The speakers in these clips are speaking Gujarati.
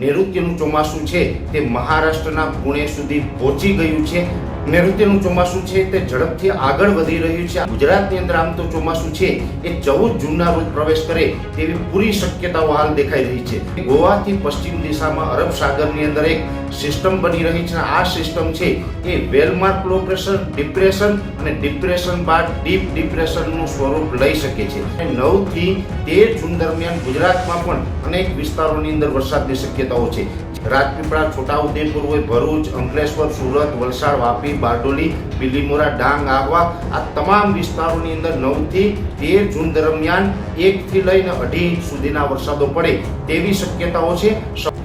નૈઋત્યનું ચોમાસું છે તે મહારાષ્ટ્રના પુણે સુધી પહોંચી ગયું છે. નૈઋત્યનું ચોમાસું છે તે ઝડપથી આગળ વધી રહ્યું છે. ગુજરાતની અંદર આમ તો ચોમાસું છે એ ચૌદ જૂનના રોજ પ્રવેશ કરે તેવી પૂરી શક્યતાઓ હાલ દેખાઈ રહી છે. ગોવાથી પશ્ચિમ દિશામાં અરબ સાગરની અંદર એક સિસ્ટમ બની રહી છે આ સિસ્ટમ છે એ well marked low pressure, depression અને ડિપ્રેશન બાદ ડીપ ડિપ્રેશનનું સ્વરૂપ લઈ શકે છે. નવથી તેર જૂન દરમિયાન ગુજરાતમાં પણ અનેક વિસ્તારોની અંદર વરસાદની શક્યતાઓ છે. રાજપીપળા, છોટાઉદેપુર હોય, ભરૂચ, અંકલેશ્વર, સુરત, વલસાડ, વાપી, બારડોલી, બિલીમોરા, ડાંગ, આહવા આ તમામ વિસ્તારોની અંદર નવથી તેર જૂન દરમિયાન એકથી લઈને અઢી ઇંચ સુધીના વરસાદો પડે તેવી શક્યતાઓ છે.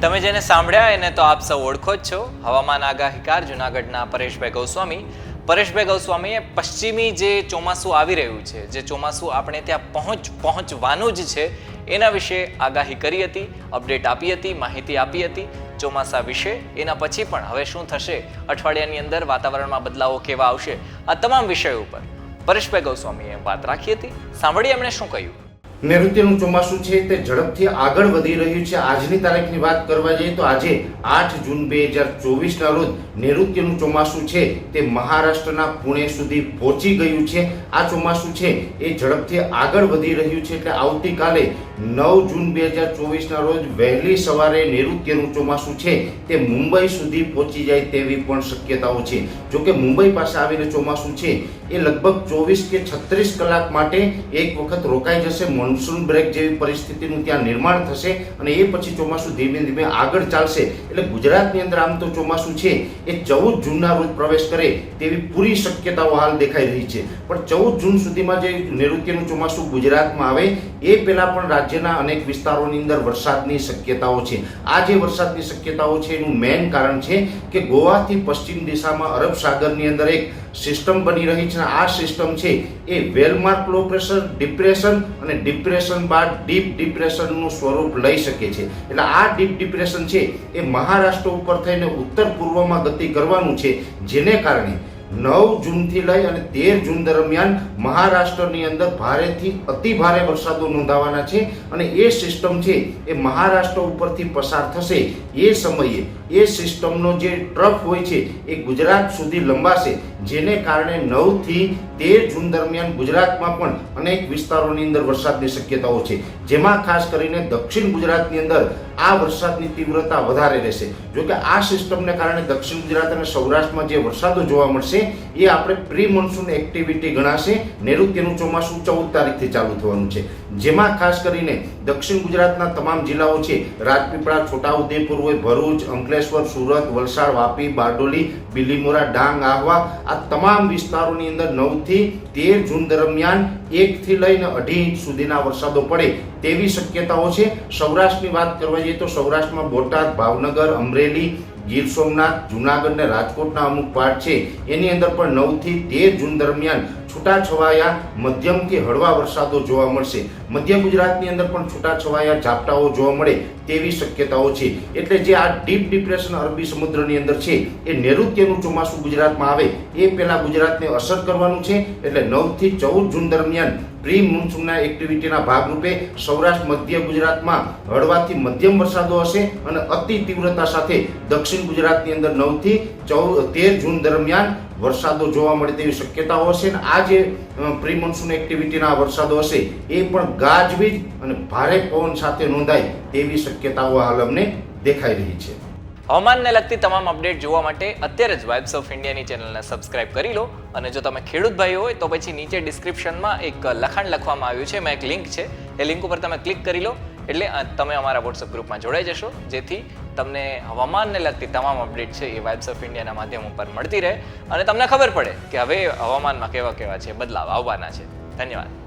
તમે જેને સાંભળ્યા એને તો આપ સૌ ઓળખો જ છો. હવામાન આગાહીકાર જુનાગઢના પરેશભાઈ ગૌસ્વામી. પરેશભાઈ ગૌસ્વામીએ પશ્ચિમી જે ચોમાસું આવી રહ્યું છે, જે ચોમાસું આપણે ત્યાં પહોંચ પહોંચવાનું જ છે એના વિશે આગાહી કરી હતી, અપડેટ આપી હતી, માહિતી આપી હતી. ચોમાસા વિશે, એના પછી પણ હવે શું થશે? અઠવાડિયાની અંદર વાતાવરણમાં બદલાવો કેવા આવશે? આ તમામ વિષયો ઉપર પરેશભાઈ ગૌસ્વામીએ વાત રાખી હતી. સાંભળીએ એમણે શું કહ્યું. નૈઋત્યનું ચોમાસું છે તે ઝડપથી આગળ વધી રહ્યું છે. આજની તારીખની વાત કરવા જઈએ તો આજે આઠ જૂન બે હજાર ચોવીસના રોજ નૈઋત્યનું ચોમાસું છે તે મહારાષ્ટ્રના પુણે સુધી પહોંચી ગયું છે. આ ચોમાસું છે એ ઝડપથી આગળ વધી રહ્યું છે એટલે આવતીકાલે નવ જૂન બે હજાર ચોવીસના રોજ વહેલી સવારે નૈઋત્યનું ચોમાસું છે તે મુંબઈ સુધી પહોંચી જાય તેવી પણ શક્યતાઓ છે. જોકે મુંબઈ પાસે આવેલું ચોમાસું છે એ લગભગ ચોવીસ કે છત્રીસ કલાક માટે એક વખત રોકાઈ જશે. મોન્સૂન બ્રેક જેવી પરિસ્થિતિનું ત્યાં નિર્માણ થશે અને એ પછી ચોમાસું ધીમે ધીમે આગળ ચાલશે. એટલે ગુજરાતની અંદર આમ તો ચોમાસું છે, એ ચૌદ જૂનના રોજ પ્રવેશ કરે તેવી પૂરી શક્યતાઓ હાલ દેખાઈ રહી છે. પણ ચૌદ જૂન સુધીમાં જે નૈઋત્યનું ચોમાસું ગુજરાતમાં આવે, એ પહેલાં પણ રાજ્યના અનેક વિસ્તારોની અંદર વરસાદની શક્યતાઓ છે. આ જે વરસાદની શક્યતાઓ છે, એનું મેઇન કારણ છે કે ગોવાથી પશ્ચિમ દિશામાં અરબ સાગરની અંદર એક સિસ્ટમ બની રહી છે આ સિસ્ટમ છે એ well marked low pressure, depression અને ડિપ્રેશન બાદ ડીપ ડિપ્રેશનનું સ્વરૂપ લઈ શકે છે. એટલે આ ડીપ ડિપ્રેશન છે એ મહારાષ્ટ્ર ઉપર થઈને ઉત્તર પૂર્વમાં ગતિ કરવાનું છે, જેને કારણે નવ જૂનથી લઈ અને તેર જૂન દરમિયાન મહારાષ્ટ્રની અંદર ભારેથી અતિ ભારે વરસાદો નોંધાવાના છે અને એ સિસ્ટમ છે એ મહારાષ્ટ્ર ઉપરથી પસાર થશે. એ સમયે એ સિસ્ટમનો જે ટ્રફ હોય છે એ ગુજરાત સુધી લંબાશે, જેને કારણે નવથી તેર જૂન દરમિયાન ગુજરાતમાં પણ અનેક વિસ્તારોની અંદર વરસાદની શક્યતાઓ છે. જેમાં ખાસ કરીને દક્ષિણ ગુજરાતની અંદર આ વરસાદની તીવ્રતા વધારે રહેશે. જોકે આ સિસ્ટમને કારણે દક્ષિણ ગુજરાત અને સૌરાષ્ટ્રમાં જે વરસાદો જોવા મળશે એ આપણે પ્રી મોન્સૂન એક્ટિવિટી ગણાશે. નૈઋત્યનું ચોમાસું ચૌદ તારીખથી ચાલુ થવાનું છે. જેમાં ખાસ કરીને દક્ષિણ ગુજરાતના તમામ જિલ્લાઓ છે, રાજપીપળા, છોટાઉદેપુર હોય, ભરૂચ, અંકલેશ્વર, સુરત, વલસાડ, વાપી, બારડોલી, બિલીમોરા, ડાંગ, આહવા, આ તમામ વિસ્તારોની અંદર નવથી તેર જૂન દરમિયાન એકથી લઈને અઢી ઇંચ સુધીના વરસાદો પડે તેવી શક્યતાઓ છે. સૌરાષ્ટ્રની વાત કરવા જઈએ તો સૌરાષ્ટ્રમાં બોટાદ, ભાવનગર, અમરેલી ગીર સોમનાથ, જુનાગઢ અને રાજકોટના અમુક પાર્ટ છે. એની અંદર પણ નવથી તેર જૂન દરમિયાન છૂટાછવાયા મધ્યમથી હળવા વરસાદો જોવા મળશે. મધ્ય ગુજરાતની અંદર પણ છૂટાછવાયા ઝાપટાઓ જોવા મળે તેવી શક્યતાઓ છે. એટલે જે આ ડીપ ડિપ્રેશન અરબી સમુદ્રની અંદર છે, એ નૈઋત્યનું ચોમાસું ગુજરાતમાં આવે, એ પહેલાં ગુજરાતને અસર કરવાનું છે. એટલે નવથી ચૌદ જૂન દરમિયાન પ્રી મોન્સૂનના એક્ટિવિટીના ભાગરૂપે સૌરાષ્ટ્ર, મધ્ય ગુજરાતમાં હળવાથી મધ્યમ વરસાદો હશે અને અતિ તીવ્રતા સાથે દક્ષિણ ગુજરાતની અંદર નવથી ચૌદ, તેર જૂન દરમિયાન વરસાદો જોવા મળે તેવી શક્યતાઓ હશે અને આ જે પ્રી મોન્સૂન એક્ટિવિટીના વરસાદો હશે, એ પણ ગાજવીજ અને ભારે પવન સાથે નોંધાય તેવી શક્યતાઓ હાલ અમને દેખાઈ રહી છે. હવામાનને લગતી તમામ અપડેટ જોવા માટે અત્યારે જ વાઇબ્સ ઓફ ઇન્ડિયાની ચેનલને સબસ્ક્રાઇબ કરી લો અને જો તમે ખેડૂત ભાઈ હોય તો પછી નીચે ડિસ્ક્રિપ્શનમાં એક લખાણ લખવામાં આવ્યું છે, એમાં એક લિંક છે. એ લિંક ઉપર તમે ક્લિક કરી લો એટલે તમે અમારા વોટ્સઅપ ગ્રુપમાં જોડાઈ જશો, જેથી તમને હવામાનને લગતી તમામ અપડેટ છે એ વાઇબ્સ ઓફ ઇન્ડિયાના માધ્યમ ઉપર મળતી રહે. અને તમને ખબર પડે કે હવે હવામાનમાં કેવા કેવા છે, બદલાવ આવવાના છે. ધન્યવાદ.